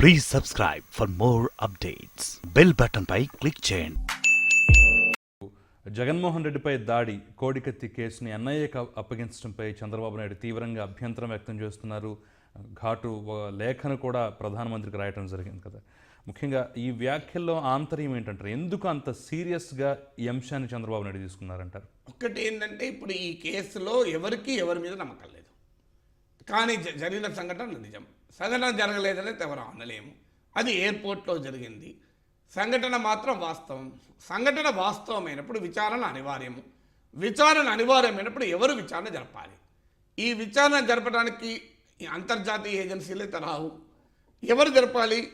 Please subscribe for more updates bell button pi click చేయండి. జగన్మోహన్ రెడ్డిపై దాడి కోడికత్తి కేసుని ఎన్ఐఏకి అప్పగించడంపై చంద్రబాబు నాయుడు తీవ్రంగా అభ్యంతరం వ్యక్తం చేస్తున్నారు. ఘాటు లేఖను కూడా ప్రధానమంత్రికి రాయటం జరిగింది కదా. ముఖ్యంగా ఈ వ్యాఖ్యల్లో ఆంతర్యం ఏంటంటారు? ఎందుకు అంత సీరియస్గా ఈ అంశాన్ని చంద్రబాబు నాయుడు తీసుకున్నారంటారు? ఒక్కటి ఏంటంటే ఇప్పుడు ఈ కేసులో ఎవరికి ఎవరి మీద నమ్మకం లేదు. కానీ జ- జరిగిన సంఘటన నిజం. సంఘటన జరగలేదనే ఎవరు అనలేము. అది ఎయిర్పోర్ట్లో జరిగింది. సంఘటన మాత్రం వాస్తవం. సంఘటన వాస్తవమైనప్పుడు విచారణ అనివార్యము. విచారణ అనివార్యమైనప్పుడు ఎవరు విచారణ జరపాలి? ఈ విచారణ జరపడానికి ఈ అంతర్జాతీయ ఏజెన్సీలు అయితే ఎవరు జరపాలి?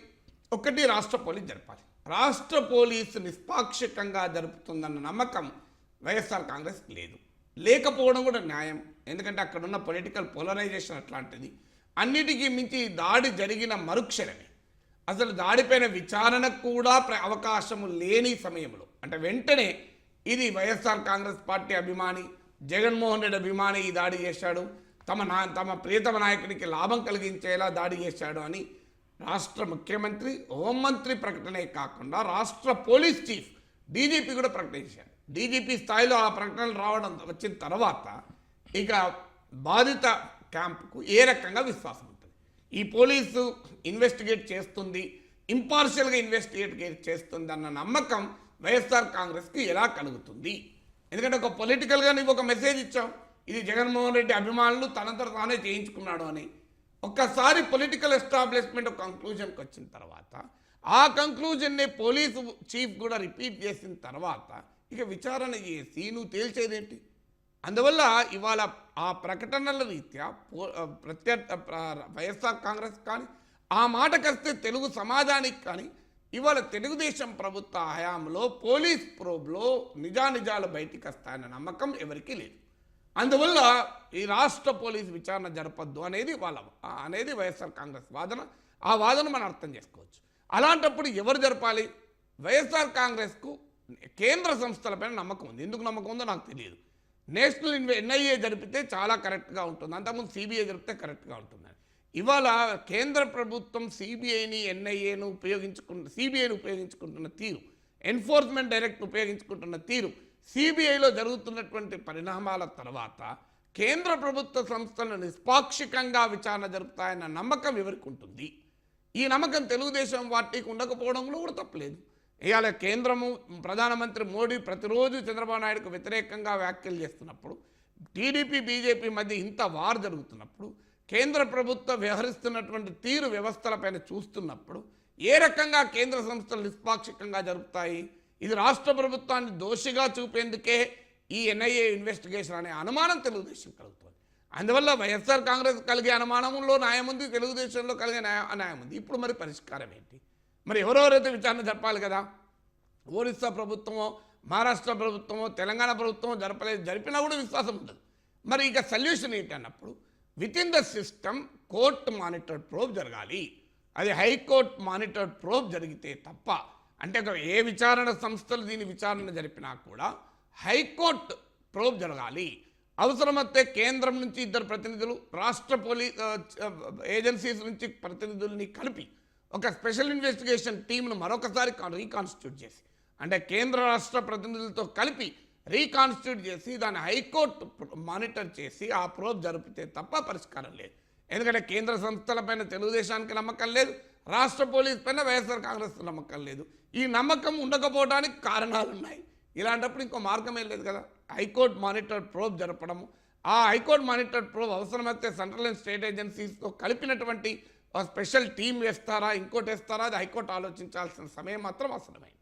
ఒకటి రాష్ట్ర పోలీస్ జరపాలి. రాష్ట్ర పోలీసు నిష్పాక్షికంగా జరుపుతుందన్న నమ్మకం వైఎస్ఆర్ కాంగ్రెస్ లేదు. లేకపోవడం కూడా న్యాయం. ఎందుకంటే అక్కడున్న పొలిటికల్ పోలరైజేషన్ అట్లాంటిది. అన్నిటికీ మించి దాడి జరిగిన మరుక్షణమే. అసలు దాడిపైన విచారణకు కూడా ప్ర- అవకాశము లేని సమయంలో. అంటే వెంటనే ఇది వైఎస్ఆర్ కాంగ్రెస్ పార్టీ అభిమాని జగన్మోహన్ రెడ్డి అభిమాని ఈ దాడి చేశాడు. తమ నా తమ ప్రియతమ నాయకునికి లాభం కలిగించేలా దాడి చేశాడు అని రాష్ట్ర ముఖ్యమంత్రి హోంమంత్రి ప్రకటనే కాకుండా రాష్ట్ర పోలీస్ చీఫ్ డీజీపీ కూడా ప్రకటించారు డీజీపీ స్థాయిలో ఆ ప్రకటనలు రావడం వచ్చిన తర్వాత ఇక బాధిత క్యాంప్కు ఏ రకంగా విశ్వాసం ఉంటుంది? ఈ పోలీసు ఇన్వెస్టిగేట్ చేస్తుంది ఇంపార్షియల్గా ఇన్వెస్టిగేట్ చేస్తుంది అన్న నమ్మకం వైఎస్ఆర్ కాంగ్రెస్కి ఎలా కలుగుతుంది? ఎందుకంటే ఒక పొలిటికల్గా నీవు ఒక మెసేజ్ ఇచ్చావు ఇది జగన్మోహన్ రెడ్డి అభిమానులు తనంతట తానే చేయించుకున్నాడు అని. ఒక్కసారి పొలిటికల్ ఎస్టాబ్లిష్మెంట్ ఒక కంక్లూజన్కి వచ్చిన తర్వాత ఆ కంక్లూజన్ని పోలీసు చీఫ్ కూడా రిపీట్ చేసిన తర్వాత ఇక విచారణ చేసి నువ్వు తేల్చేదేంటి? అందువల్ల ఇవాళ ఆ ప్రకటనల రీత్యా పో ప్రత్యర్థ ప్ర- వైఎస్ఆర్ కాంగ్రెస్ కానీ ఆ మాటకొస్తే తెలుగు సమాజానికి కానీ ఇవాళ తెలుగుదేశం ప్రభుత్వ హయాంలో పోలీస్ ప్రోబ్లో నిజానిజాలు బయటికి వస్తాయన్న నమ్మకం ఎవరికీ లేదు. అందువల్ల ఈ రాష్ట్ర పోలీస్ విచారణ జరపద్దు అనేది వాళ్ళ అనేది వైఎస్ఆర్ కాంగ్రెస్ వాదన. ఆ వాదన మనం అర్థం చేసుకోవచ్చు. అలాంటప్పుడు ఎవరు జరపాలి? వైఎస్ఆర్ కాంగ్రెస్కు కేంద్ర సంస్థలపైన నమ్మకం ఉంది. ఎందుకు నమ్మకం ఉందో నాకు తెలియదు. నేషనల్ ఇన్వె ఎన్ఐఏ జరిపితే చాలా కరెక్ట్గా ఉంటుంది. అంతకుముందు సిబిఐ జరిపితే కరెక్ట్గా ఉంటుంది. ఇవాళ కేంద్ర ప్రభుత్వం సిబిఐని ఎన్ఐఏను ఉపయోగించుకుంటు సిబిఐని ఉపయోగించుకుంటున్న తీరు ఎన్ఫోర్స్మెంట్ డైరెక్ట్ ఉపయోగించుకుంటున్న తీరు సిబిఐలో జరుగుతున్నటువంటి పరిణామాల తర్వాత కేంద్ర ప్రభుత్వ సంస్థలు నిష్పాక్షికంగా విచారణ జరుపుతాయన్న నమ్మకం ఎవరికి ఉంటుంది? ఈ నమ్మకం తెలుగుదేశం పార్టీకి ఉండకపోవడంలో కూడా తప్పలేదు ఇవాళ కేంద్రము ప్రధానమంత్రి మోడీ ప్రతిరోజు చంద్రబాబు నాయుడుకు వ్యతిరేకంగా వ్యాఖ్యలు చేస్తున్నప్పుడు టీడీపీ బీజేపీ మధ్య ఇంత వార్ జరుగుతున్నప్పుడు కేంద్ర ప్రభుత్వం వ్యవహరిస్తున్నటువంటి తీరు వ్యవస్థలపైన చూస్తున్నప్పుడు ఏ రకంగా కేంద్ర సంస్థలు నిష్పాక్షికంగా జరుపుతాయి? ఇది రాష్ట్ర ప్రభుత్వాన్ని దోషిగా చూపేందుకే ఈ ఎన్ఐఏ ఇన్వెస్టిగేషన్ అనే అనుమానం తెలుగుదేశం కలుగుతుంది. అందువల్ల వైఎస్ఆర్ కాంగ్రెస్ కలిగే అనుమానంలో న్యాయం ఉంది తెలుగుదేశంలో కలిగే న్యాయ న్యాయం ఉంది. ఇప్పుడు మరి పరిష్కారం ఏంటి? మరి ఎవరెవరైతే విచారణ జరపాలి కదా? ఒరిస్సా ప్రభుత్వమో మహారాష్ట్ర ప్రభుత్వమో తెలంగాణ ప్రభుత్వమో జరపలేదు జరిపినా కూడా విశ్వాసం ఉంటుంది మరి ఇక సొల్యూషన్ ఏంటి అన్నప్పుడు within the system court monitored probe జరగాలి. అది హైకోర్ట్ మానిటర్డ్ ప్రోబ్ జరిగితే తప్ప అంటే ఏ విచారణ సంస్థలు దీని విచారణ జరిపినా కూడా హైకోర్టు ప్రోబ్ జరగాలి. అవసరమైతే కేంద్రం నుంచి ఇద్దరు ప్రతినిధులు రాష్ట్ర పోలీస్ ఏజెన్సీస్ నుంచి ప్రతినిధుల్ని కలిపి ఒక స్పెషల్ ఇన్వెస్టిగేషన్ టీంను మరొకసారి రీకాన్స్టిట్యూట్ చేసి అంటే కేంద్ర రాష్ట్ర ప్రతినిధులతో కలిపి రీకాన్స్టిట్యూట్ చేసి దాన్ని హైకోర్టు మానిటర్ చేసి ఆ ప్రోబ్ జరిపితే తప్ప పరిష్కారం లేదు. ఎందుకంటే కేంద్ర సంస్థలపైన తెలుగుదేశానికి నమ్మకం లేదు రాష్ట్ర పోలీస్ పైన వైఎస్ఆర్ కాంగ్రెస్ నమ్మకం లేదు. ఈ నమ్మకం ఉండకపోవడానికి కారణాలు ఉన్నాయి ఇలాంటప్పుడు ఇంకో మార్గమే లేదు కదా? హైకోర్టు మానిటర్ ప్రోబ్ జరపడము. ఆ హైకోర్టు మానిటర్ ప్రోబ్ అవసరమైతే సెంట్రల్ అండ్ స్టేట్ ఏజెన్సీస్తో కలిపినటువంటి స్పెషల్ టీం వేస్తారా ఇంకోటి వేస్తారా అది హైకోర్టు ఆలోచించాల్సిన సమయం మాత్రం అవసరమైంది.